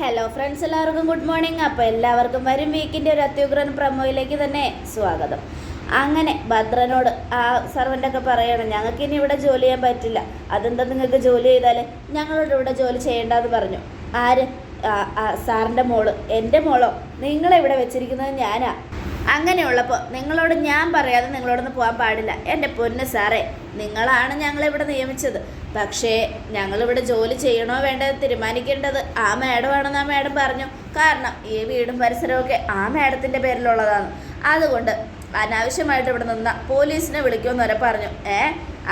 Hello friends എല്ലാവർക്കും good morning അപ്പോൾ എല്ലാവർക്കും വരും വീക്കിന്റെ ഒരു അത്യുഗ്രൻ പ്രമോയിലേക്ക് തന്നെ സ്വാഗതം. അങ്ങനെ ഭദ്രനോട് ആ സർവന്റൊക്കെ പറയണം ഞങ്ങൾക്ക് ഇനി ഇവിടെ ജോലി ചെയ്യാൻ പറ്റില്ല. അതെന്താ നിങ്ങൾക്ക് ജോലി ചെയ്താൽ ഞങ്ങളോട് ഇവിടെ ജോലി ചെയ്യേണ്ടെന്ന് പറഞ്ഞു. ആര്? സാറിന്റെ മോൾ. എന്റെ മോളോ? നിങ്ങളെ ഇവിടെ വെച്ചിരിക്കുന്നത് ഞാനാ. അങ്ങനെയുള്ളപ്പോൾ നിങ്ങളോട് ഞാൻ പറയാതെ നിങ്ങളോടൊന്ന് പോകാൻ പാടില്ല. എന്റെ പൊന്ന് സാറേ നിങ്ങളാണ് ഞങ്ങളിവിടെ നിയമിച്ചത്. പക്ഷേ ഞങ്ങളിവിടെ ജോലി ചെയ്യണോ വേണ്ടത് തീരുമാനിക്കേണ്ടത് ആ മാഡമാണെന്ന് ആ മാഡം പറഞ്ഞു. കാരണം ഈ വീടും പരിസരമൊക്കെ ആ മാഡത്തിന്റെ പേരിലുള്ളതാണ്. അതുകൊണ്ട് അനാവശ്യമായിട്ട് ഇവിടെ നിന്ന പോലീസിനെ വിളിക്കുമെന്ന് വരെ പറഞ്ഞു. ഏ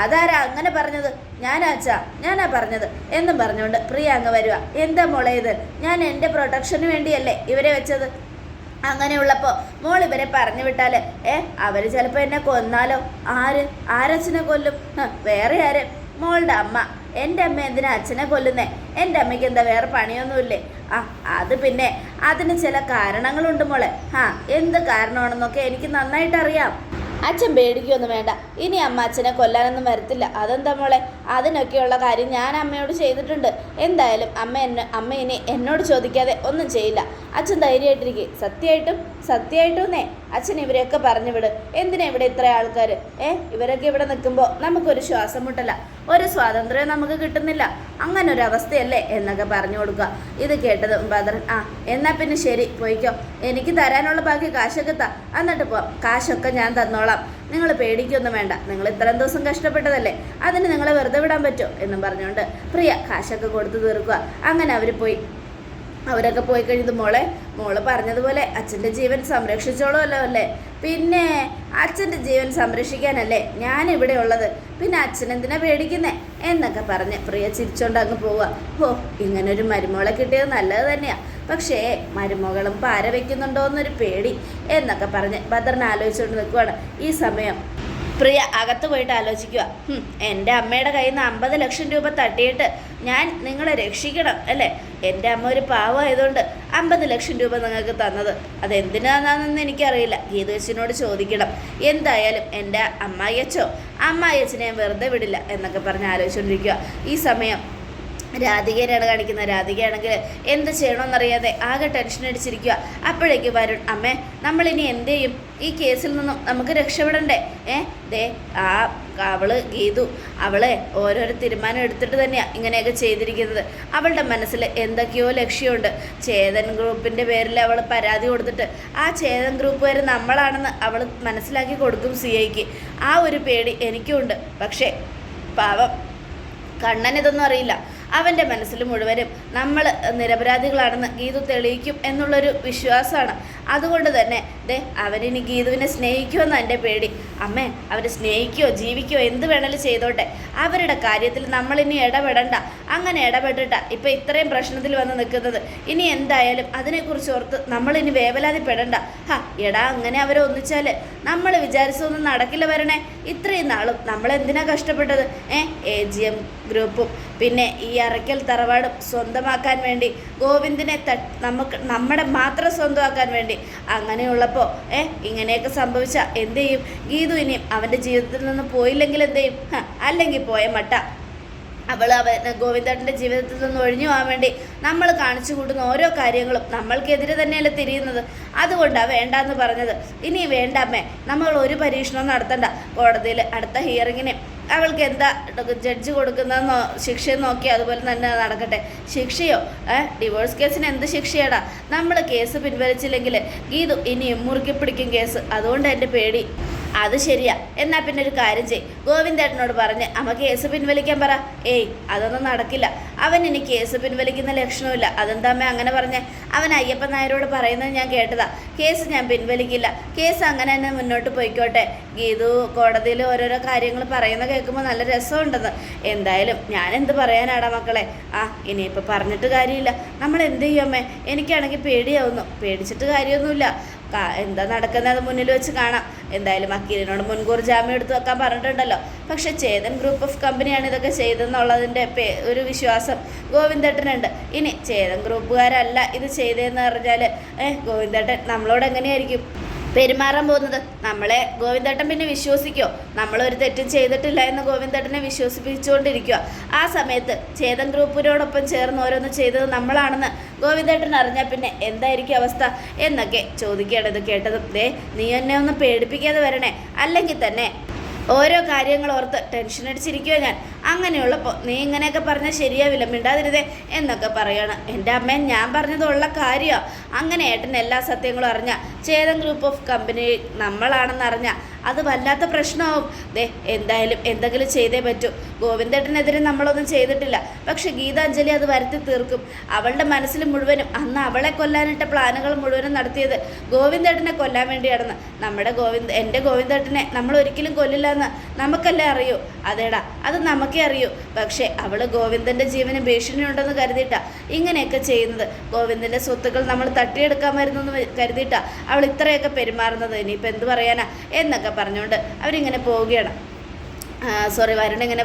അതാരാ അങ്ങനെ പറഞ്ഞത്? ഞാനാച്ചാ ഞാനാ പറഞ്ഞത്? എന്നും പറഞ്ഞുകൊണ്ട് പ്രിയ അങ്ങ് വരിക എന്താ മോളെ ഇത്? ഞാൻ എന്റെ പ്രൊട്ടക്ഷന് വേണ്ടിയല്ലേ ഇവരെ വെച്ചത്? അങ്ങനെയുള്ളപ്പോൾ മോൾ ഇവരെ പറഞ്ഞു വിട്ടാൽ ഏ അവർ ചിലപ്പോൾ എന്നെ കൊന്നാലോ? ആര്? ആരച്ഛനെ കൊല്ലും? വേറെ ആര്? മോളുടെ അമ്മ. എന്റെ അമ്മ എന്തിനാ അച്ഛനെ കൊല്ലുന്നേ? എന്റെ അമ്മയ്ക്ക് എന്താ വേറെ പണിയൊന്നുമില്ലേ? ആ അത് പിന്നെ അതിന് ചില കാരണങ്ങളുണ്ട് മോളെ. ആ എന്ത് കാരണമാണെന്നൊക്കെ എനിക്ക് നന്നായിട്ട് അറിയാം അച്ഛൻ പേടിക്കൊന്നും വേണ്ട. ഇനി അമ്മ അച്ഛനെ കൊല്ലാനൊന്നും വരത്തില്ല. അതെന്താ മോളെ? അതിനൊക്കെയുള്ള കാര്യം ഞാൻ അമ്മയോട് ചെയ്തിട്ടുണ്ട്. എന്തായാലും അമ്മ എന്നെ അമ്മ ഇനി എന്നോട് ചോദിക്കാതെ ഒന്നും ചെയ്യില്ല. അച്ഛൻ ധൈര്യമായിട്ടിരിക്കും. സത്യമായിട്ടും സത്യമായിട്ടും അച്ഛൻ ഇവരെയൊക്കെ പറഞ്ഞു വിട്. എന്തിനാ ഇവിടെ ഇത്ര ആൾക്കാർ ഏ? ഇവരൊക്കെ ഇവിടെ നിൽക്കുമ്പോൾ നമുക്കൊരു ശ്വാസം മുട്ടല. ഒരു സ്വാതന്ത്ര്യം നമുക്ക് കിട്ടുന്നില്ല. അങ്ങനെ ഒരു അവസ്ഥയല്ലേ എന്നൊക്കെ പറഞ്ഞു കൊടുക്കുക. ഇത് കേട്ടത് ഭദ്രൻ ആ എന്നാൽ പിന്നെ ശരി പോയിക്കോ. എനിക്ക് തരാനുള്ള ബാക്കി കാശൊക്കെ താ. എന്നിട്ട് പോ കാശൊക്കെ ഞാൻ തന്നോളാം. നിങ്ങൾ പേടിക്കൊന്നും വേണ്ട. നിങ്ങൾ ഇത്രയും ദിവസം കഷ്ടപ്പെട്ടതല്ലേ. അതിന് നിങ്ങളെ വെറുതെ വിടാൻ പറ്റുമോ എന്നും പറഞ്ഞുകൊണ്ട് പ്രിയ കാശൊക്കെ കൊടുത്തു തീർക്കുക. അങ്ങനെ അവർ പോയി. അവരൊക്കെ പോയി കഴിഞ്ഞത് മോളെ മോൾ പറഞ്ഞതുപോലെ അച്ഛന്റെ ജീവൻ സംരക്ഷിച്ചോളോ അല്ലോ അല്ലേ? പിന്നെ അച്ഛന്റെ ജീവൻ സംരക്ഷിക്കാനല്ലേ ഞാൻ ഇവിടെ ഉള്ളത്. പിന്നെ അച്ഛനെന്തിനാ പേടിക്കുന്നേ? എന്നൊക്കെ പറഞ്ഞ് പ്രിയ ചിരിച്ചോണ്ട് അങ്ങ് പോവുക. ഓ ഇങ്ങനൊരു മരുമകളെ കിട്ടിയത് നല്ലത് തന്നെയാ. പക്ഷേ മരുമകളും പാര വയ്ക്കുന്നുണ്ടോ എന്നൊരു പേടി എന്നൊക്കെ പറഞ്ഞ് ഭദ്രൻ ആലോചിച്ചുകൊണ്ട് നിൽക്കുവാണ്. ഈ സമയം പ്രിയ അകത്ത് പോയിട്ട് ആലോചിക്കുക. എന്റെ അമ്മയുടെ കയ്യിൽ നിന്ന് അമ്പത് ലക്ഷം രൂപ തട്ടിയിട്ട് ഞാൻ നിങ്ങളെ രക്ഷിക്കണം അല്ലേ? എന്റെ അമ്മ ഒരു പാവമായതുകൊണ്ട് അമ്പത് ലക്ഷം രൂപ നിങ്ങൾക്ക് തന്നത്. അതെന്തിനാണെന്ന് എനിക്കറിയില്ല. ഗീതേച്ചിനോട് ചോദിക്കണം. എന്തായാലും എന്റെ അമ്മായിയച്ചോ? അമ്മായിയച്ചനെ വെറുതെ വിടില്ല എന്നൊക്കെ പറഞ്ഞ് ആലോചിച്ചുകൊണ്ടിരിക്കുക. ഈ സമയം രാധികേനാണ് കാണിക്കുന്നത് രാധികയാണെങ്കിൽ എന്ത് ചെയ്യണമെന്നറിയാതെ ആകെ ടെൻഷൻ അടിച്ചിരിക്കുക. അപ്പോഴേക്ക് വരുൺ അമ്മേ നമ്മളിനി എന്ത് ചെയ്യും? ഈ കേസിൽ നിന്നും നമുക്ക് രക്ഷപ്പെടണ്ടേ? ഏ ദേ ആ അവൾ ഗീതു അവളെ ഓരോരോ തീരുമാനം എടുത്തിട്ട് തന്നെയാണ് ഇങ്ങനെയൊക്കെ ചെയ്തിരിക്കുന്നത്. അവളുടെ മനസ്സിൽ എന്തൊക്കെയോ ലക്ഷ്യമുണ്ട്. ചേതൻ ഗ്രൂപ്പിന്റെ പേരിൽ അവൾ പരാതി കൊടുത്തിട്ട് ആ ചേതൻ ഗ്രൂപ്പ് വരെ നമ്മളാണെന്ന് അവൾ മനസ്സിലാക്കി കൊടുക്കും സി ഐക്ക് ആ ഒരു പേടി എനിക്കുണ്ട്. പക്ഷേ പാവം കണ്ണൻ ഇതൊന്നും അറിയില്ല. അവന്റെ മനസ്സിൽ മുഴുവനും നമ്മൾ നിരപരാധികളാണെന്ന് ഗീതു തെളിയിക്കും എന്നുള്ളൊരു വിശ്വാസമാണ്. അതുകൊണ്ട് തന്നെ ദേ അവനിനി ഗീതുവിനെ സ്നേഹിക്കുമെന്ന് എന്റെ പേടി. അമ്മേ അവർ സ്നേഹിക്കുകയോ ജീവിക്കുകയോ എന്ത് വേണേലും ചെയ്തോട്ടെ. അവരുടെ കാര്യത്തിൽ നമ്മളിനി ഇടപെടണ്ട. അങ്ങനെ ഇടപെട്ടിട്ട ഇപ്പം ഇത്രയും പ്രശ്നത്തിൽ വന്ന് നിൽക്കുന്നത്. ഇനി എന്തായാലും അതിനെക്കുറിച്ച് ഓർത്ത് നമ്മളിനി വേവലാതിപ്പെടണ്ട. ഹാ എടാ അങ്ങനെ അവരെ ഒന്നിച്ചാൽ നമ്മൾ വിചാരിച്ചൊന്നും നടക്കില്ല വരണേ. ഇത്രയും നാളും നമ്മൾ എന്തിനാ കഷ്ടപ്പെട്ടത്? ഏ എ ജി എം ഗ്രൂപ്പും. പിന്നെ ഈ അറയ്ക്കൽ തറവാടും സ്വന്തമാക്കാൻ വേണ്ടി ഗോവിന്ദിനെ ത നമുക്ക് നമ്മുടെ മാത്രം സ്വന്തമാക്കാൻ വേണ്ടി അങ്ങനെയുള്ളപ്പോൾ ഏ ഇങ്ങനെയൊക്കെ സംഭവിച്ച എന്ത് ചെയ്യും? ഗീതു ഇനിയും അവന്റെ ജീവിതത്തിൽ നിന്ന് പോയില്ലെങ്കിൽ എന്ത് ചെയ്യും? അല്ലെങ്കിൽ പോയ മട്ട. അവൾ അവൻ ഗോവിന്ദേട്ടന്റെ ജീവിതത്തിൽ നിന്ന് ഒഴിഞ്ഞു പോകാൻ വേണ്ടി നമ്മൾ കാണിച്ചു കൂട്ടുന്ന ഓരോ കാര്യങ്ങളും നമ്മൾക്കെതിരെ തന്നെയല്ലേ തിരിയുന്നത്. അതുകൊണ്ടാണ് വേണ്ടെന്ന് പറഞ്ഞത്. ഇനി വേണ്ട അമ്മേ നമ്മൾ ഒരു പരീക്ഷണവും നടത്തണ്ട. കോടതിയിൽ അടുത്ത ഹിയറിങ്ങിന് അവൾക്ക് എന്താ ജഡ്ജ് കൊടുക്കുന്നതെന്നോ ശിക്ഷ നോക്കി അതുപോലെ തന്നെ നടക്കട്ടെ. ശിക്ഷയോ? ഡിവോഴ്സ് കേസിന് എന്ത് ശിക്ഷയാടാ? നമ്മൾ കേസ് പിൻവലിച്ചില്ലെങ്കിൽ ഗീതു ഇനിയും മുറുക്കി പിടിക്കും കേസ് അതുകൊണ്ട് എന്റെ പേടി. അത് ശരിയാ. എന്നാ പിന്നെ ഒരു കാര്യം ചെയ് ഗോവിന്ദേട്ടനോട് പറഞ്ഞ് അമ്മ കേസ് പിൻവലിക്കാൻ പറ. ഏയ് അതൊന്നും നടക്കില്ല. അവൻ ഇനി കേസ് പിൻവലിക്കുന്ന ലക്ഷണമില്ല അതെന്താ അമ്മ അങ്ങനെ പറഞ്ഞേ? അവൻ അയ്യപ്പൻ നായരോട് പറയുന്നത് ഞാൻ കേട്ടതാ. കേസ് ഞാൻ പിൻവലിക്കില്ല. കേസ് അങ്ങനെ തന്നെ മുന്നോട്ട് പോയിക്കോട്ടെ. ഗീതു കോടതിയിൽ ഓരോരോ കാര്യങ്ങൾ പറയുന്ന കേൾക്കുമ്പോൾ നല്ല രസമുണ്ടെന്ന്. എന്തായാലും ഞാൻ എന്ത് പറയാനാടാ മക്കളെ? ആ ഇനിയിപ്പോൾ പറഞ്ഞിട്ട് കാര്യമില്ല. നമ്മൾ എന്ത് അമ്മേ? എനിക്കാണെങ്കിൽ പേടിയാവുന്നു. പേടിച്ചിട്ട് കാര്യമൊന്നുമില്ല. എന്താ നടക്കുന്നത് മുന്നിൽ വെച്ച് കാണാം. എന്തായാലും വക്കീലിനോട് മുൻകൂർ ജാമ്യം എടുത്തു വെക്കാൻ പറഞ്ഞിട്ടുണ്ടല്ലോ. പക്ഷെ ചേതൻ ഗ്രൂപ്പ് ഓഫ് കമ്പനിയാണ് ഇതൊക്കെ ചെയ്തെന്നുള്ളതിന്റെ പേ ഒരു വിശ്വാസം ഗോവിന്ദേട്ടനുണ്ട്. ഇനി ചേതൻ ഗ്രൂപ്പുകാരല്ല ഇത് ചെയ്തതെന്ന് പറഞ്ഞാൽ ഏഹ് ഗോവിന്ദേട്ടൻ നമ്മളോട് എങ്ങനെയായിരിക്കും? പെരുമാറാൻ പോകുന്നത്. നമ്മളെ ഗോവിന്ദേട്ടൻ പിന്നെ വിശ്വസിക്കോ? നമ്മളൊരു തെറ്റും ചെയ്തിട്ടില്ല എന്ന് ഗോവിന്ദേട്ടനെ വിശ്വസിപ്പിച്ചുകൊണ്ടിരിക്കുക. ആ സമയത്ത് ചേതൻ ഗ്രൂപ്പിനോടൊപ്പം ചേർന്ന് ഓരോന്ന് ചെയ്തത് നമ്മളാണെന്ന് ഗോവിന്ദേട്ടൻ അറിഞ്ഞാൽ പിന്നെ എന്തായിരിക്കും അവസ്ഥ എന്നൊക്കെ ചോദിക്കുകയാണ് ഇത് കേട്ടത്. ദേ നീ എന്നെ ഒന്ന് പേടിപ്പിക്കാതെ വരണേ. അല്ലെങ്കിൽ തന്നെ ഓരോ കാര്യങ്ങൾ ഓർത്ത് ടെൻഷൻ അടിച്ചിരിക്കുവോ ഞാൻ. അങ്ങനെയുള്ളപ്പോൾ നീ ഇങ്ങനെയൊക്കെ പറഞ്ഞാൽ ശരിയാവില്ല മിണ്ടാതിരുതേ എന്നൊക്കെ പറയണം. എന്റെ അമ്മ ഞാൻ പറഞ്ഞതുള്ള കാര്യമാണ് അങ്ങനെ ഏട്ടൻ എല്ലാ സത്യങ്ങളും അറിഞ്ഞ. ചേതൻ ഗ്രൂപ്പ് ഓഫ് കമ്പനി നമ്മളാണെന്ന് അത് വല്ലാത്ത പ്രശ്നമാവും. ദേ എന്തായാലും എന്തെങ്കിലും ചെയ്തേ പറ്റൂ. ഗോവിന്ദേട്ടനെതിരെ നമ്മളൊന്നും ചെയ്തിട്ടില്ല. പക്ഷെ ഗീതാഞ്ജലി അത് വരുത്തി തീർക്കും. അവളുടെ മനസ്സിൽ മുഴുവനും അന്ന് അവളെ കൊല്ലാനിട്ട പ്ലാനുകൾ മുഴുവനും നടത്തിയത് ഗോവിന്ദേട്ടനെ കൊല്ലാൻ വേണ്ടിയാണെന്ന്. നമ്മുടെ ഗോവിന്ദ് എന്റെ ഗോവിന്ദേട്ടനെ നമ്മൾ ഒരിക്കലും കൊല്ലില്ല എന്ന് നമുക്കല്ലേ അറിയൂ? അതേടാ അത് നമുക്കേ അറിയൂ. പക്ഷേ അവൾ ഗോവിന്ദന്റെ ജീവന് ഭീഷണിയുണ്ടെന്ന് കരുതിയിട്ടാ ഇങ്ങനെയൊക്കെ ചെയ്യുന്നത്. ഗോവിന്ദന്റെ സ്വത്തുക്കൾ നമ്മൾ തട്ടിയെടുക്കാൻ വരുന്നെന്ന് കരുതിയിട്ടാ അവൾ ഇത്രയൊക്കെ പെരുമാറുന്നത്. ഇനിയിപ്പോൾ എന്ത് പറയാനാ? എന്നൊക്കെ പറഞ്ഞുകൊണ്ട് അവരിങ്ങനെ പോവുകയാണ്. സോറി വരുൺ ഇങ്ങനെ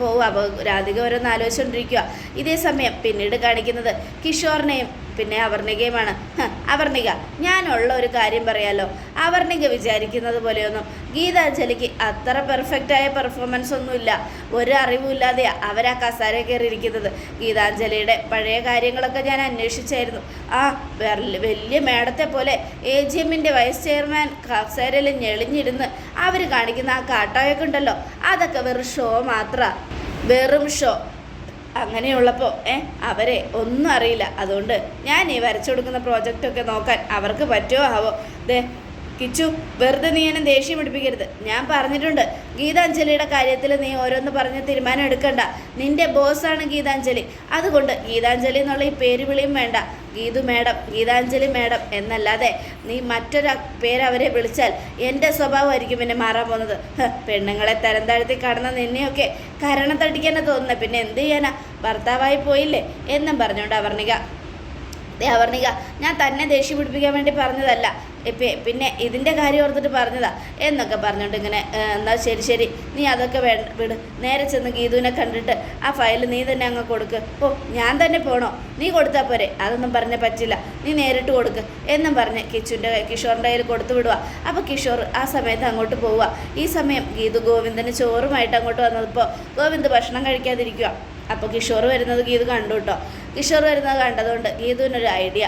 പോവുക. അപ്പോൾ രാധിക ഓരോന്ന് ആലോചിച്ചുകൊണ്ടിരിക്കുക ഇതേ സമയം പിന്നീട് കാണിക്കുന്നത് കിഷോറിനെയും പിന്നെ അവർണികയുമാണ് അവർണിക ഞാനുള്ള ഒരു കാര്യം പറയാലോ. അവർണിക വിചാരിക്കുന്നത് പോലെയൊന്നും ഗീതാഞ്ജലിക്ക് അത്ര പെർഫെക്റ്റായ പെർഫോമൻസ് ഒന്നുമില്ല. ഒരു അറിവുമില്ലാതെയാണ് അവരാ കസാര കയറിയിരിക്കുന്നത്. ഗീതാഞ്ജലിയുടെ പഴയ കാര്യങ്ങളൊക്കെ ഞാൻ അന്വേഷിച്ചായിരുന്നു. ആ വലിയ മേടത്തെ പോലെ എ ജി എമ്മിന്റെ വൈസ് ചെയർമാൻ കസേരയിൽ ഞെളിഞ്ഞിരുന്ന് അവർ കാണിക്കുന്ന ആ കാട്ടായൊക്കെ ഉണ്ടല്ലോ. അതൊക്കെ വെറും ഷോ മാത്രമാണ് വെറും ഷോ അങ്ങനെയുള്ളപ്പോൾ ഏ അവരെ ഒന്നും അറിയില്ല. അതുകൊണ്ട് ഞാൻ ഈ വരച്ചു കൊടുക്കുന്ന പ്രോജക്റ്റൊക്കെ നോക്കാൻ അവർക്ക് പറ്റുമോ ആവോ? ദേ കിച്ചു വെറുതെ നീ എന്നെ ദേഷ്യം പിടിപ്പിക്കരുത്. ഞാൻ പറഞ്ഞിട്ടുണ്ട് ഗീതാഞ്ജലിയുടെ കാര്യത്തിൽ നീ ഓരോന്ന് പറഞ്ഞ് തീരുമാനം എടുക്കണ്ട. നിന്റെ ബോസാണ് ഗീതാഞ്ജലി. അതുകൊണ്ട് ഗീതാഞ്ജലി എന്നുള്ള ഈ പേര് വിളിയും വേണ്ട. ഗീതു മേഡം ഗീതാഞ്ജലി മേഡം എന്നല്ലാതെ നീ മറ്റൊരു പേര് അവരെ വിളിച്ചാൽ എന്റെ സ്വഭാവമായിരിക്കും പിന്നെ മാറാൻ പോകുന്നത്. പെണ്ണുങ്ങളെ തരം താഴ്ത്തി കാണുന്ന നിന്നെയൊക്കെ കരണം തോന്നുന്നത് പിന്നെ എന്ത് ചെയ്യാനാ? ഭർത്താവായി പോയില്ലേ? എന്നും പറഞ്ഞുകൊണ്ട് അവർണിക. ദേ അവർണിക ഞാൻ തന്നെ ദേഷ്യം പിടിപ്പിക്കാൻ വേണ്ടി പറഞ്ഞതല്ല. പിന്നെ ഇതിന്റെ കാര്യം ഓർത്തിട്ട് പറഞ്ഞതാ. എന്നൊക്കെ പറഞ്ഞുകൊണ്ട് ഇങ്ങനെ "ഏ, എന്നാ ശരി ശരി നീ അതൊക്കെ വേ വിട്. നേരെ ചെന്ന് ഗീതുവിനെ കണ്ടിട്ട് ആ ഫയൽ നീ തന്നെ അങ്ങ് കൊടുക്ക്. ഓ ഞാൻ തന്നെ പോണോ? നീ കൊടുത്താൽ പോരെ. അതൊന്നും പറഞ്ഞ പറ്റില്ല. നീ നേരിട്ട് കൊടുക്ക്. എന്നും പറഞ്ഞ് കിച്ചുവിന്റെ കിഷോറിന്റെ കയ്യിൽ കൊടുത്തു വിടുക അപ്പോൾ കിഷോർ ആ സമയത്ത് അങ്ങോട്ട് പോവുക ഈ സമയം ഗീതു ഗോവിന്ദന് ചോറുമായിട്ട് അങ്ങോട്ട് വന്നപ്പോൾ ഗോവിന്ദ് ഭക്ഷണം കഴിക്കാതിരിക്കുക അപ്പോൾ കിഷോർ വരുന്നത് ഗീതു കണ്ടു കേട്ടോ. കിഷോർ വരുന്നത് കണ്ടതുകൊണ്ട് ഗീതുവിനൊരു ഐഡിയ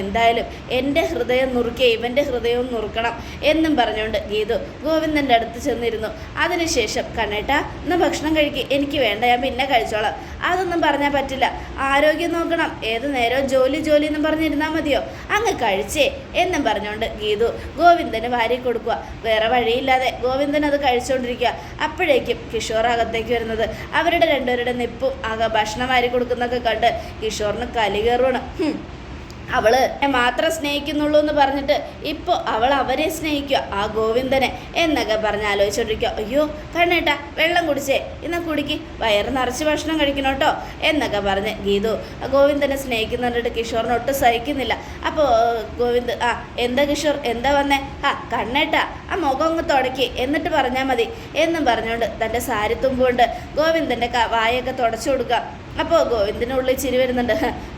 എന്തായാലും എന്റെ ഹൃദയം നുറുക്കിയ ഇവന്റെ ഹൃദയവും നുറുക്കണം എന്നും പറഞ്ഞുകൊണ്ട് ഗീതു ഗോവിന്ദന്റെ അടുത്ത് ചെന്നിരുന്നു. അതിനുശേഷം കണ്ണേട്ട ഇന്ന് ഭക്ഷണം കഴിക്കുക എനിക്ക് വേണ്ട ഞാൻ പിന്നെ കഴിച്ചോളാം. അതൊന്നും പറഞ്ഞാൽ പറ്റില്ല. ആരോഗ്യം നോക്കണം ഏത് നേരവും ജോലി ജോലി എന്നും പറഞ്ഞിരുന്നാൽ മതിയോ? അങ്ങ് കഴിച്ചേ എന്നും പറഞ്ഞുകൊണ്ട് ഗീതു ഗോവിന്ദന് വാരി കൊടുക്കുക. വേറെ വഴിയില്ലാതെ ഗോവിന്ദൻ അത് കഴിച്ചുകൊണ്ടിരിക്കുക അപ്പോഴേക്കും കിഷോർ അകത്തേക്ക് വരുന്നത്. അവരുടെ രണ്ടുപേരുടെ നിപ്പും ആകെ ഭക്ഷണം വാരി കൊടുക്കുന്നൊക്കെ കണ്ട് കിഷോറിന് കലി അവൾ മാത്രം സ്നേഹിക്കുന്നുള്ളൂ എന്ന് പറഞ്ഞിട്ട് ഇപ്പോൾ അവൾ അവരെ സ്നേഹിക്കുക. ആ ഗോവിന്ദനെ എന്നൊക്കെ പറഞ്ഞ് ആലോചിച്ചോണ്ടിരിക്കുക. അയ്യോ കണ്ണേട്ട വെള്ളം കുടിച്ചേ. ഇന്ന് കുടിക്ക്. വയറ് നിറച്ച് ഭക്ഷണം കഴിക്കണം കേട്ടോ എന്നൊക്കെ പറഞ്ഞ് ഗീതു ആ ഗോവിന്ദനെ സ്നേഹിക്കുന്നുണ്ടിട്ട് കിഷോറിന് ഒട്ടും സഹിക്കുന്നില്ല. അപ്പോൾ ഗോവിന്ദ് ആ എന്താ കിഷോർ? എന്താ വന്നേ? ആ കണ്ണേട്ട ആ മുഖം അങ്ങ് തുടക്കി. എന്നിട്ട് പറഞ്ഞാൽ മതി. എന്നും പറഞ്ഞുകൊണ്ട് തന്റെ സാരി തുമ്പുകൊണ്ട് ഗോവിന്ദന്റെ വായൊക്കെ തുടച്ചു കൊടുക്കുക. അപ്പോൾ ഗോവിന്ദിനുള്ളിൽ ചിരി വരുന്നുണ്ട്.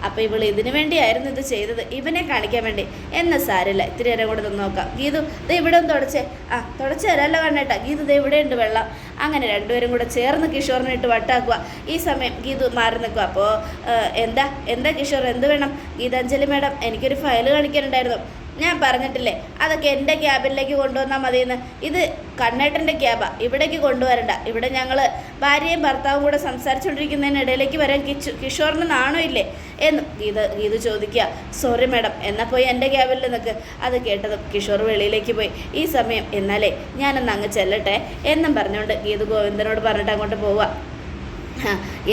അപ്പോൾ ഇവൾ ഇതിനു വേണ്ടിയായിരുന്നു ഇത് ചെയ്തത്. ഇവനെ കാണിക്കാൻ വേണ്ടി. എന്ന സാരില്ല ഇത്തിരി നേരം കൂടെ ഒന്ന് നോക്കാം. ഗീതു ഇത് ഇവിടെ ഒന്ന് തുടച്ചേ. ആ തുടച്ചു തരാമല്ലോ കണ്ണേട്ടാ. ഗീതു ദേ ഇവിടെ ഉണ്ട് വെള്ളം. അങ്ങനെ രണ്ടുപേരും കൂടെ ചേർന്ന് കിഷോറിനെ ഇട്ട് വട്ടാക്കുക. ഈ സമയം ഗീതു മാറി നിൽക്കുക. അപ്പോൾ എന്താ? എന്താ കിഷോർ? എന്ത് വേണം? ഗീതാഞ്ജലി മാഡം എനിക്കൊരു ഫയൽ കാണിക്കാനുണ്ടായിരുന്നു. ഞാൻ പറഞ്ഞിട്ടില്ലേ? അതൊക്കെ എന്റെ ക്യാബിനിലേക്ക് കൊണ്ടുവന്നാൽ മതിയെന്ന്. ഇത് കണ്ണേട്ടന്റെ ക്യാബാണ് ഇവിടേക്ക് കൊണ്ടുവരണ്ട. ഇവിടെ ഞങ്ങൾ ഭാര്യയും ഭർത്താവും കൂടെ സംസാരിച്ചുകൊണ്ടിരിക്കുന്നതിനിടയിലേക്ക് വരാൻ കിച്ചു കിഷോറിന് നാണോ ഇല്ലേ? എന്ന് ഗീത ഗീതു ചോദിക്കുക. സോറി മാഡം എന്നാൽ പോയി എന്റെ ക്യാബിൽ നിൽക്ക് അത് കേട്ടതും കിഷോർ വെളിയിലേക്ക് പോയി. ഈ സമയം എന്നാലേ ഞാനൊന്ന് അങ്ങ് ചെല്ലട്ടെ എന്നും പറഞ്ഞുകൊണ്ട് ഗീതു ഗോവിന്ദനോട് പറഞ്ഞിട്ട് അങ്ങോട്ട് പോവുക.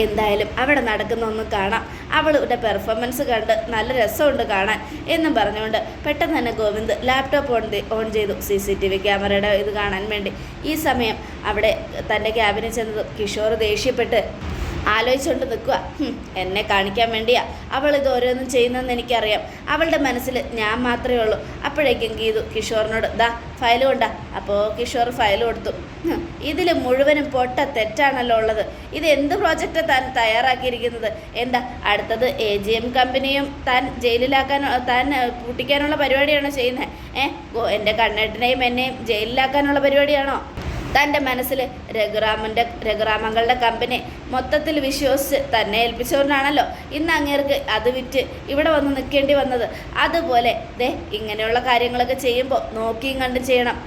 എന്തായാലും അവിടെ നടക്കുന്ന ഒന്ന് കാണാം. അവളുടെ പെർഫോമൻസ് കണ്ട് നല്ല രസമുണ്ട് കാണാൻ എന്നും പറഞ്ഞുകൊണ്ട് പെട്ടെന്ന് തന്നെ ഗോവിന്ദ് ലാപ്ടോപ്പ് ഓൺ ഓൺ ചെയ്തു. സി സി ടി വി ക്യാമറയുടെ ഇത് കാണാൻ വേണ്ടി. ഈ സമയം അവിടെ തന്റെ ക്യാബിനിൽ ചെന്നത് കിഷോർ ദേഷ്യപ്പെട്ട് ആലോചിച്ചുകൊണ്ട് നിൽക്കുക എന്നെ കാണിക്കാൻ വേണ്ടിയാ അവൾ ഇത് ഓരോന്നും ചെയ്യുന്നതെന്ന് എനിക്കറിയാം. അവളുടെ മനസ്സിൽ ഞാൻ മാത്രമേ ഉള്ളൂ. അപ്പോഴേക്കും ഗീതു കിഷോറിനോട് ദാ ഫയൽ കൊണ്ടാ. അപ്പോൾ കിഷോർ ഫയൽ കൊടുത്തു. ഇതിൽ മുഴുവനും പൊട്ട തെറ്റാണല്ലോ ഉള്ളത്. ഇത് എന്ത് പ്രോജക്റ്റ് താൻ തയ്യാറാക്കിയിരിക്കുന്നത്? എന്താ അടുത്തത് എ ജി എം കമ്പനിയും താൻ ജയിലിലാക്കാൻ താൻ പൂട്ടിക്കാനുള്ള പരിപാടിയാണോ ചെയ്യുന്നത് ഏഹ് എന്റെ കണ്ണേട്ടനെയും എന്നെയും ജയിലിലാക്കാനുള്ള പരിപാടിയാണോ? തന്റെ മനസ്സിൽ രഘുറാമന്റെ രഘുറാമങ്ങളുടെ കമ്പനി മൊത്തത്തിൽ വിശ്വസിച്ച് തന്നെ ഏൽപ്പിച്ചവരാണല്ലോ ഇന്ന് അങ്ങേർക്ക് അത് വിറ്റ് ഇവിടെ വന്ന് നിൽക്കേണ്ടി വന്നത്. അതുപോലെ ദേ ഇങ്ങനെയുള്ള കാര്യങ്ങളൊക്കെ ചെയ്യുമ്പോൾ നോക്കിയും കണ്ടും ചെയ്യണം.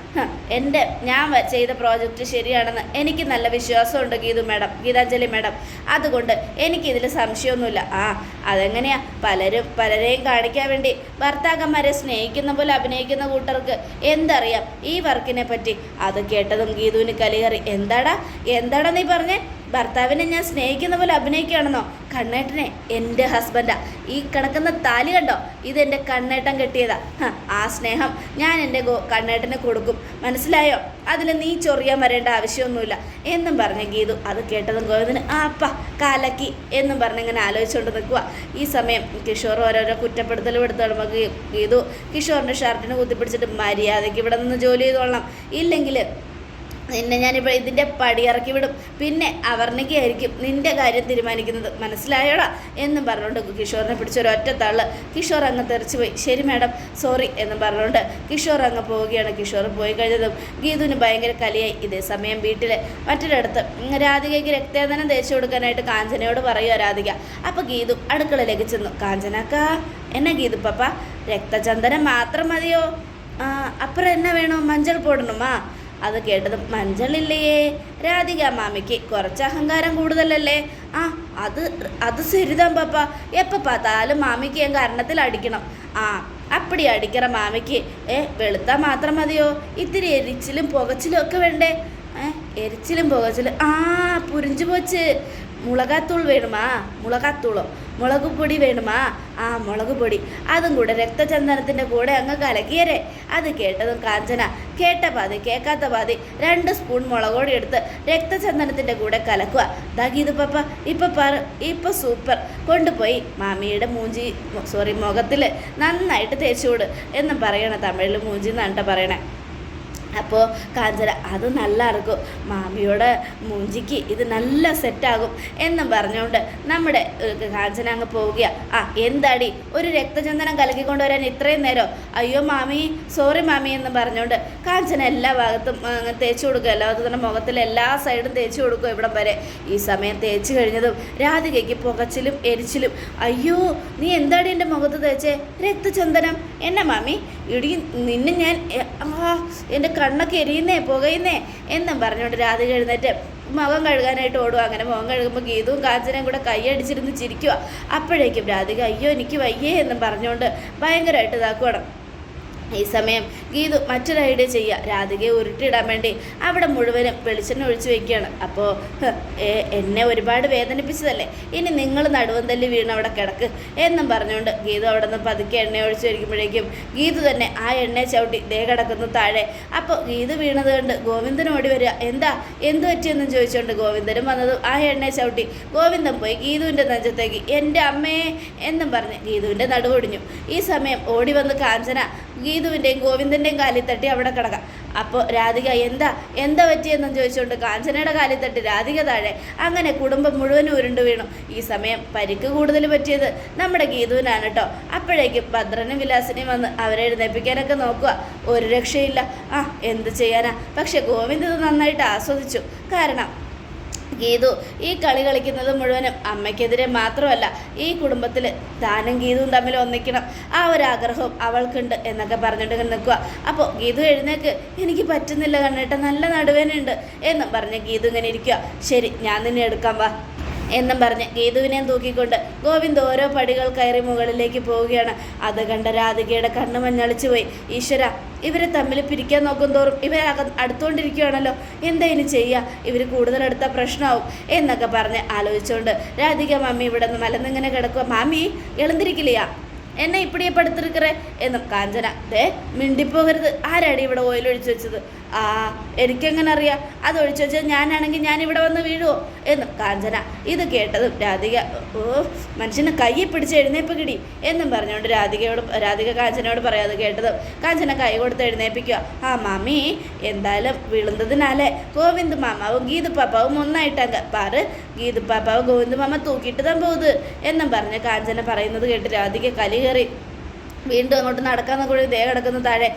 എന്റെ ഞാൻ ചെയ്ത പ്രോജക്റ്റ് ശരിയാണെന്ന് എനിക്ക് നല്ല വിശ്വാസമുണ്ട് ഗീതു മാഡം ഗീതാഞ്ജലി മാഡം. അതുകൊണ്ട് എനിക്കിതിൽ സംശയമൊന്നുമില്ല. ആ അതെങ്ങനെയാ? പലരും പലരെയും കാണിക്കാൻ വേണ്ടി ഭർത്താക്കന്മാരെ സ്നേഹിക്കുന്ന പോലെ അഭിനയിക്കുന്ന കൂട്ടർക്ക് എന്തറിയാം? ഈ വർക്കിനെ പറ്റി അത് കേട്ടതും ഗീതുവിന് കലികറി എന്താടാ? എന്താടാ നീ പറഞ്ഞേ? ഭർത്താവിനെ ഞാൻ സ്നേഹിക്കുന്ന പോലെ അഭിനയിക്കുകയാണെന്നോ? കണ്ണേട്ടനെ എന്റെ ഹസ്ബൻഡാ. ഈ കിടക്കുന്ന താലി കണ്ടോ? ഇതെന്റെ കണ്ണേട്ടൻ കെട്ടിയതാ. ആ സ്നേഹം ഞാൻ എന്റെ കണ്ണേട്ടന് കൊടുക്കും. മനസ്സിലായോ? അതിൽ നീ ചൊറിയാൻ വരേണ്ട ആവശ്യമൊന്നുമില്ല. എന്നും പറഞ്ഞ ഗീതു അത് കേട്ടതും ഗോവിന്ദന് ആ അപ്പ കാലക്കി എന്നും പറഞ്ഞിങ്ങനെ ആലോചിച്ചുകൊണ്ട് നിൽക്കുക ഈ സമയം കിഷോർ ഓരോരോ കുറ്റപ്പെടുത്തൽ തുടങ്ങുകയും ഗീതു കിഷോറിന്റെ ഷർട്ടിന് കുത്തിപ്പിടിച്ചിട്ട് മര്യാദയ്ക്ക് ഇവിടെ നിന്ന് ജോലി ചെയ്തോളണം. ഇല്ലെങ്കിൽ നിന്നെ ഞാനിപ്പോൾ ഇതിന്റെ ഇറക്കി വിടും. പിന്നെ അവർണിക്കായിരിക്കും നിന്റെ കാര്യം തീരുമാനിക്കുന്നത്. മനസ്സിലായോടാ? എന്നും പറഞ്ഞുകൊണ്ട് കിഷോറിനെ പിടിച്ചൊരു ഒറ്റ തള്ള്. കിഷോർ അങ്ങ് തെറിച്ചു പോയി. ശരി മാഡം സോറി എന്നും പറഞ്ഞുകൊണ്ട് കിഷോർ അങ്ങ് പോവുകയാണ്. കിഷോർ പോയി കഴിഞ്ഞതും ഗീതുവിന് ഭയങ്കര കലിയായി. ഇതേ സമയം വീട്ടിലെ മറ്റൊരിടത്ത് രാധികയ്ക്ക് രക്തേദനം തേച്ചു കൊടുക്കാനായിട്ട് കാഞ്ചനയോട് പറയുക രാധിക. അപ്പോൾ ഗീതു അടുക്കളയിലേക്ക് ചെന്നു. കാഞ്ചനക്ക എന്നാ ഗീതു പപ്പ? രക്തചന്ദനം മാത്രം മതിയോ? അപ്പുറം എന്നാ വേണോ? മഞ്ഞൾ പോടണമാ? അത് കേട്ടതും മഞ്ചളില്ലയേ രാധിക മാമിക്ക് കുറച്ച് അഹങ്കാരം കൂടുതലല്ലേ ആ അത് അത് ശരിതാൻ പാപ്പ എപ്പോൾ பார்த்தாலும் മാമിക്ക് ഞാൻ കരണത്തിൽ അടിക്കണം ആ അപ്പടി അടിക്കറ മാമിക്ക് ഏ വെളുത്താൽ മാത്രം മതിയോ ഇത്തിരി എരിച്ചിലും പുകച്ചിലും ഒക്കെ വേണ്ടേ ഏ എരിച്ചിലും പുകച്ചിലും ആ പുരിഞ്ചു പോച്ച് മുളകാത്തൂൾ വേണുമാ മുളകാത്തൂളോ മുളക് പൊടി വേണുമാ? ആ മുളക് പൊടി. അതും കൂടെ രക്തചന്ദനത്തിന്റെ കൂടെ അങ്ങ് കലക്കിയരെ. അത് കേട്ടതും കാഞ്ചന. കേട്ട പാതി കേൾക്കാത്ത പാതി രണ്ട് സ്പൂൺ മുളക് പൊടി എടുത്ത് രക്തചന്ദനത്തിന്റെ കൂടെ കലക്കുക. ദാഗീത് പപ്പ ഇപ്പം പറ ഇപ്പം സൂപ്പർ. കൊണ്ടുപോയി മാമിയുടെ മൂഞ്ചി സോറി മുഖത്തിൽ നന്നായിട്ട് തേച്ചുകൊട് എന്നും പറയണേ തമിഴിൽ മൂഞ്ചി എന്നാണ് പറയണേ. അപ്പോൾ കാഞ്ചന അത് നല്ല ഇറക്കും മാമിയുടെ മൂഞ്ചിക്ക് ഇത് നല്ല സെറ്റാകും എന്നും പറഞ്ഞുകൊണ്ട് നമ്മുടെ കാഞ്ചന അങ്ങ് പോവുകയാണ് ആ എന്താടി? ഒരു രക്തചന്ദനം കലക്കിക്കൊണ്ട് വരാൻ ഇത്രയും നേരം? അയ്യോ മാമി സോറി മാമി എന്ന് പറഞ്ഞുകൊണ്ട് കാഞ്ചന എല്ലാ ഭാഗത്തും തേച്ചു കൊടുക്കുക എല്ലാവർക്കും തന്നെ മുഖത്തിൽ എല്ലാ സൈഡും തേച്ച് കൊടുക്കുക ഇവിടം വരെ. ഈ സമയം തേച്ച് കഴിഞ്ഞതും രാധികയ്ക്ക് പുകച്ചിലും എരിച്ചിലും അയ്യോ നീ എന്താടി എന്റെ മുഖത്ത് തേച്ചേ? രക്തചന്ദനം? എന്നാ മാമി ഇടി നിന്നെ ഞാൻ എന്റെ കണ്ണൊക്കെ എരിയുന്നേ പുകയുന്നേ എന്നും പറഞ്ഞുകൊണ്ട് രാധിക എഴുന്നേറ്റ് മുഖം കഴുകാനായിട്ട് ഓടുക അങ്ങനെ മുഖം കഴുകുമ്പോൾ ഗീതവും കാഞ്ചനയും കൂടെ കൈയടിച്ചിരുന്ന് ചിരിക്കുക അപ്പോഴേക്കും രാധിക അയ്യോ എനിക്ക് വയ്യേ എന്നും പറഞ്ഞുകൊണ്ട് ഭയങ്കരമായിട്ട് ഇതാക്കുവാണ്. ഈ സമയം ഗീതു മറ്റൊരു ഐഡിയ ചെയ്യുക. രാധികയെ ഉരുട്ടിയിടാൻ വേണ്ടി അവിടെ മുഴുവനും വെളിച്ചെണ്ണ ഒഴിച്ചു വെക്കുകയാണ്. അപ്പോൾ എന്നെ ഒരുപാട് വേദനിപ്പിച്ചതല്ലേ? ഇനി നിങ്ങൾ നടുവൻ തല്ലി വീണ് അവിടെ കിടക്ക് എന്നും പറഞ്ഞുകൊണ്ട് ഗീതു അവിടെ നിന്ന് പതുക്കെ എണ്ണ ഒഴിച്ചു വയ്ക്കുമ്പോഴേക്കും ഗീതു തന്നെ ആ എണ്ണ ചവിട്ടി ദേ കിടക്കുന്നു താഴെ. അപ്പോൾ ഗീതു വീണത് കണ്ട് ഗോവിന്ദൻ ഓടി വരിക. എന്താ? എന്ത് പറ്റിയെന്നും ചോദിച്ചുകൊണ്ട് ഗോവിന്ദനും വന്നതും ആ എണ്ണ ചവിട്ടി. ഗോവിന്ദൻ പോയി ഗീതുവിന്റെ നെഞ്ചത്തേക്ക്. എന്റെ അമ്മേ എന്നും പറഞ്ഞ് ഗീതുവിന്റെ നടുവൊടിഞ്ഞു ഈ സമയം ഓടി വന്ന് കാഞ്ചന ഗീതുവിന്റെയും ഗോവിന്ദന്റെയും കാലിൽ തട്ടി അവിടെ കിടക്കാം. അപ്പോൾ രാധിക എന്താ? എന്താ പറ്റിയെന്നും ചോദിച്ചുകൊണ്ട് കാഞ്ചനയുടെ കാലിൽ തട്ടി രാധിക താഴെ. അങ്ങനെ കുടുംബം മുഴുവൻ ഉരുണ്ടു വീണു. ഈ സമയം പരിക്ക് കൂടുതൽ പറ്റിയത് നമ്മുടെ ഗീതുവിനാണ് കേട്ടോ അപ്പോഴേക്കും ഭദ്രനും വിലാസിനെയും വന്ന് അവരെ എഴുന്നേപ്പിക്കാനൊക്കെ നോക്കുക. ഒരു രക്ഷയില്ല. ആ എന്ത് ചെയ്യാനാ? പക്ഷെ ഗോവിന്ദ് ഇത് നന്നായിട്ട് ആസ്വദിച്ചു. കാരണം ഗീതു. ഈ കളി കളിക്കുന്നത് മുഴുവനും അമ്മയ്ക്കെതിരെ മാത്രമല്ല ഈ കുടുംബത്തിൽ താനും ഗീതുവും തമ്മിൽ ഒന്നിക്കണം. ആ ഒരു ആഗ്രഹവും അവൾക്കുണ്ട് എന്നൊക്കെ പറഞ്ഞിട്ട് നിൽക്കുക അപ്പോൾ ഗീതു എഴുന്നേക്ക് എനിക്ക് പറ്റുന്നില്ല കണ്ണേട്ട നല്ല നടുവേനുണ്ട് എന്നും പറഞ്ഞ് ഗീതു ഇങ്ങനെ ഇരിക്കുക ശരി ഞാൻ നിന്നെ എടുക്കാം വാ. എന്നും പറഞ്ഞ് ഗീതുവിനെ തൂക്കിക്കൊണ്ട് ഗോവിന്ദ് ഓരോ പടികൾ കയറി മുകളിലേക്ക് പോവുകയാണ്. അത് കണ്ട രാധികയുടെ കണ്ണ് മഞ്ഞളിച്ചു പോയി. ഈശ്വര ഇവരെ തമ്മിൽ പിരിക്കാൻ നോക്കും തോറും അക അടുത്തുകൊണ്ടിരിക്കുകയാണല്ലോ എന്താ ഇനി ചെയ്യുക ഇവർ കൂടുതൽ അടുത്ത പ്രശ്നമാവും എന്നൊക്കെ പറഞ്ഞ് ആലോചിച്ചുകൊണ്ട് രാധിക മാമി ഇവിടെ നിന്ന് മലന്നിങ്ങനെ കിടക്കുക മാമി എളുന്നിരിക്കില്ലയാ എന്നെ ഇപ്പിടിയെ പടുത്തിരിക്കറേ എന്നും കാഞ്ചന ദേ മിണ്ടിപ്പോകരുത്. ആരാടി ഇവിടെ ഓയിൽ ഒഴിച്ചു വെച്ചത്? ആ എനിക്കെങ്ങനെ അറിയാം? അത് വെച്ചാൽ ഞാനാണെങ്കിൽ ഞാൻ വന്ന് വീഴുവോ? എന്ന് കാഞ്ചന. ഇത് കേട്ടതും രാധിക ഓ മനുഷ്യനെ കയ്യിൽ പിടിച്ച് എഴുന്നേപ്പ് കിടി. എന്നും പറഞ്ഞുകൊണ്ട് രാധികയോട് രാധിക കാഞ്ചനയോട് പറയാതെ കേട്ടതും കാഞ്ചന കൈ കൊടുത്ത് എഴുന്നേപ്പിക്കുക ആ മാമി എന്തായാലും വിളുന്നതിനാലേ ഗോവിന്ദ് മാമാവും ഗീതു പാപ്പാവും ഒന്നായിട്ടങ്ങ് പാറ്. ഗീതു പാപ്പാവ് ഗോവിന്ദ് മാമ തൂക്കിയിട്ട് താൻ പോകുന്നത് എന്നും പറഞ്ഞ് കാഞ്ചന പറയുന്നത് കേട്ട് രാധിക കലി കയറി വീണ്ടും അങ്ങോട്ട് നടക്കാൻ ദേഹം കിടക്കുന്ന താഴെ.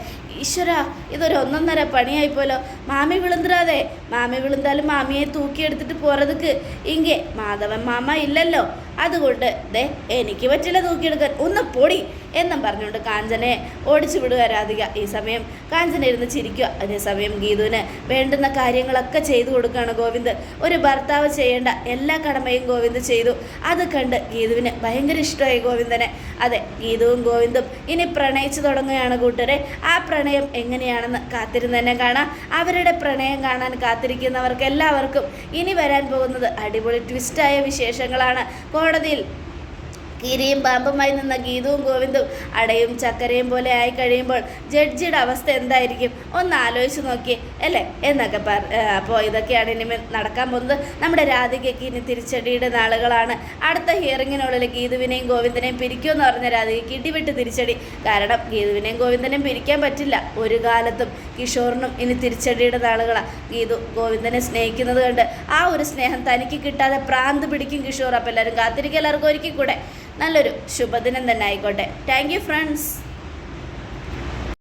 ഈശ്വര ഇതൊരു ഒന്നൊന്നര പണിയായിപ്പോലോ മാമി വിളുന്തരാതെ. മാമി വിളുന്താലും മാമിയെ തൂക്കിയെടുത്തിട്ട് പോകുന്നതുക്ക് ഇങ്ങേ മാധവൻ മാമ ഇല്ലല്ലോ. അതുകൊണ്ട് ദേ എനിക്ക് പറ്റില്ല തൂക്കിയെടുക്കാൻ. ഒന്ന് പൊടി എന്നും പറഞ്ഞുകൊണ്ട് കാഞ്ചനെ ഓടിച്ചു വിടുക രാധിക. ഈ സമയം കാഞ്ചന ഇരുന്ന് ചിരിക്കുക. അതേസമയം ഗീതുവിന് വേണ്ടുന്ന കാര്യങ്ങളൊക്കെ ചെയ്തു കൊടുക്കുകയാണ് ഗോവിന്ദ്. ഒരു ഭർത്താവ് ചെയ്യേണ്ട എല്ലാ കടമയും ഗോവിന്ദ് ചെയ്തു. അത് കണ്ട് ഗീതുവിന് ഭയങ്കര ഇഷ്ടമായി ഗോവിന്ദനെ. അതെ ഗീതുവും ഗോവിന്ദും ഇനി പ്രണയിച്ചു തുടങ്ങുകയാണ് കൂട്ടരെ. ആ പ്രണയം എങ്ങനെയാണെന്ന് കാത്തിരുന്ന് തന്നെ കാണാം. അവരുടെ പ്രണയം കാണാൻ കാത്തിരിക്കുന്നവർക്ക് എല്ലാവർക്കും ഇനി വരാൻ പോകുന്നത് അടിപൊളി ട്വിസ്റ്റായ വിശേഷങ്ങളാണ്. കോടതിയിൽ കീരിയും പാമ്പുമായി നിന്ന ഗീതവും ഗോവിന്ദും അടയും ചക്കരയും പോലെ ആയി കഴിയുമ്പോൾ ജഡ്ജിയുടെ അവസ്ഥ എന്തായിരിക്കും? ഒന്ന് ആലോചിച്ച് നോക്കിയേ അല്ലേ? എന്നൊക്കെ പറ അപ്പോൾ ഇതൊക്കെയാണ് ഇനി നടക്കാൻ പോകുന്നത്. നമ്മുടെ രാധികയ്ക്ക് ഇനി തിരിച്ചടിയുടെ നാളുകളാണ്. അടുത്ത ഹിയറിങ്ങിനുള്ളിൽ ഗീതുവിനെയും ഗോവിന്ദനെയും പിരിക്കുമെന്ന് പറഞ്ഞ രാധികയ്ക്ക് ഇടിവിട്ട് തിരിച്ചടി. കാരണം ഗീതുവിനെയും ഗോവിന്ദനെയും പിരിക്കാൻ പറ്റില്ല. ഒരു കാലത്തും കിഷോറിനും ഇനി തിരിച്ചടിയുടെ നാളുകളാണ് ഗീതു ഗോവിന്ദനെ സ്നേഹിക്കുന്നത് കണ്ട് ആ ഒരു സ്നേഹം തനിക്ക് കിട്ടാതെ പ്രാന്ത് പിടിക്കും കിഷോർ. അപ്പോൾ എല്ലാവരും കാത്തിരിക്കുക എല്ലാവർക്കും ഒരുക്കി കൂടെ നല്ലൊരു ശുഭദിനം തന്നെ ആയിക്കോട്ടെ. Thank you friends